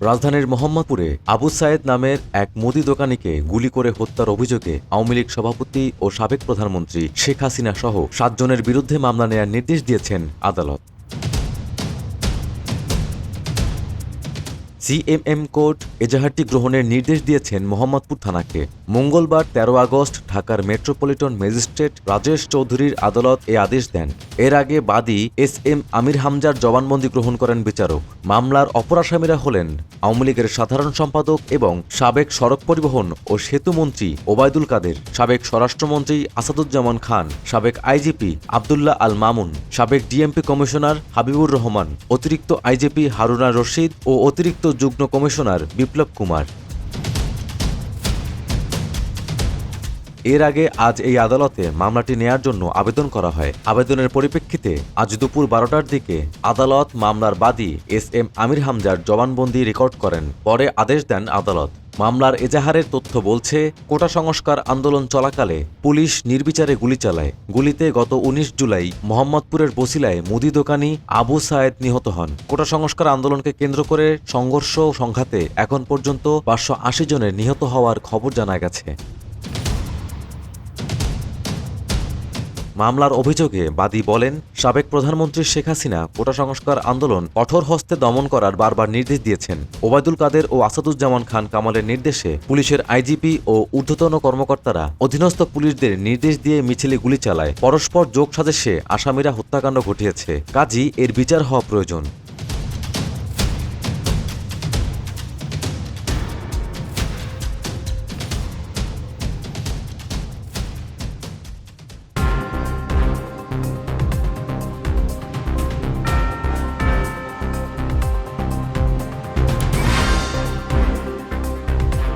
রাজধানীর মোহাম্মদপুরে আবু সায়েদ নামের এক মুদি দোকানিকে গুলি করে হত্যার অভিযোগে আওয়ামী লীগ সভাপতি ও সাবেক প্রধানমন্ত্রী শেখ হাসিনা সহ সাতজনের বিরুদ্ধে মামলা নেয়ার নির্দেশ দিয়েছেন আদালত। সিএমএম কোর্ট এজাহারটি গ্রহণের নির্দেশ দিয়েছেন মোহাম্মদপুর থানাকে। মঙ্গলবার তেরো আগস্ট ঢাকার মেট্রোপলিটন ম্যাজিস্ট্রেট রাজেশ চৌধুরীর আদালত এ আদেশ দেন। এর আগে বাদী এস এম আমির হামজার জবানবন্দি গ্রহণ করেন বিচারক। মামলার অপর আসামিরা হলেন আওয়ামী লীগের সাধারণ সম্পাদক এবং সাবেক সড়ক পরিবহন ও সেতুমন্ত্রী ওবায়দুল কাদের, সাবেক স্বরাষ্ট্রমন্ত্রী আসাদুজ্জামান খান, সাবেক আইজিপি আবদুল্লাহ আল মামুন, সাবেক ডিএমপি কমিশনার হাবিবুর রহমান, অতিরিক্ত আইজিপি হারুনা রশিদ ও অতিরিক্ত যুগ্ম কমিশনার বিপ্লব কুমার। এর আগে আজ এই আদালতে মামলাটি নেয়ার জন্য আবেদন করা হয়। আবেদনের পরিপ্রেক্ষিতে আজ দুপুর বারোটার দিকে আদালত মামলার বাদী এস এম আমির হামজার জবানবন্দি রেকর্ড করেন। পরে আদেশ দেন আদালত। মামলার এজাহারের তথ্য বলছে, কোটা সংস্কার আন্দোলন চলাকালে পুলিশ নির্বিচারে গুলি চালায়। গুলিতে গত উনিশ জুলাই মোহাম্মদপুরের বসিলায় মুদি দোকানি আবু সায়েদ নিহত হন। কোটা সংস্কার আন্দোলনকে কেন্দ্র করে সংঘর্ষ সংঘাতে এখন পর্যন্ত পাঁচশো আশি জনের নিহত হওয়ার খবর জানা গেছে। মামলার অভিযোগে বাদী বলেন, সাবেক প্রধানমন্ত্রী শেখ হাসিনা কোটা সংস্কার আন্দোলন কঠোর হস্তে দমন করার বারবার নির্দেশ দিয়েছেন। ওবায়দুল কাদের ও আসাদুজ্জামান খান কামালের নির্দেশে পুলিশের আইজিপি ও ঊর্ধ্বতন কর্মকর্তারা অধীনস্থ পুলিশদের নির্দেশ দিয়ে মিছিলে গুলি চালায়। পরস্পর যোগ সাজেশে আসামিরা হত্যাকাণ্ড ঘটিয়েছে। কাজী এর বিচার হওয়া প্রয়োজন।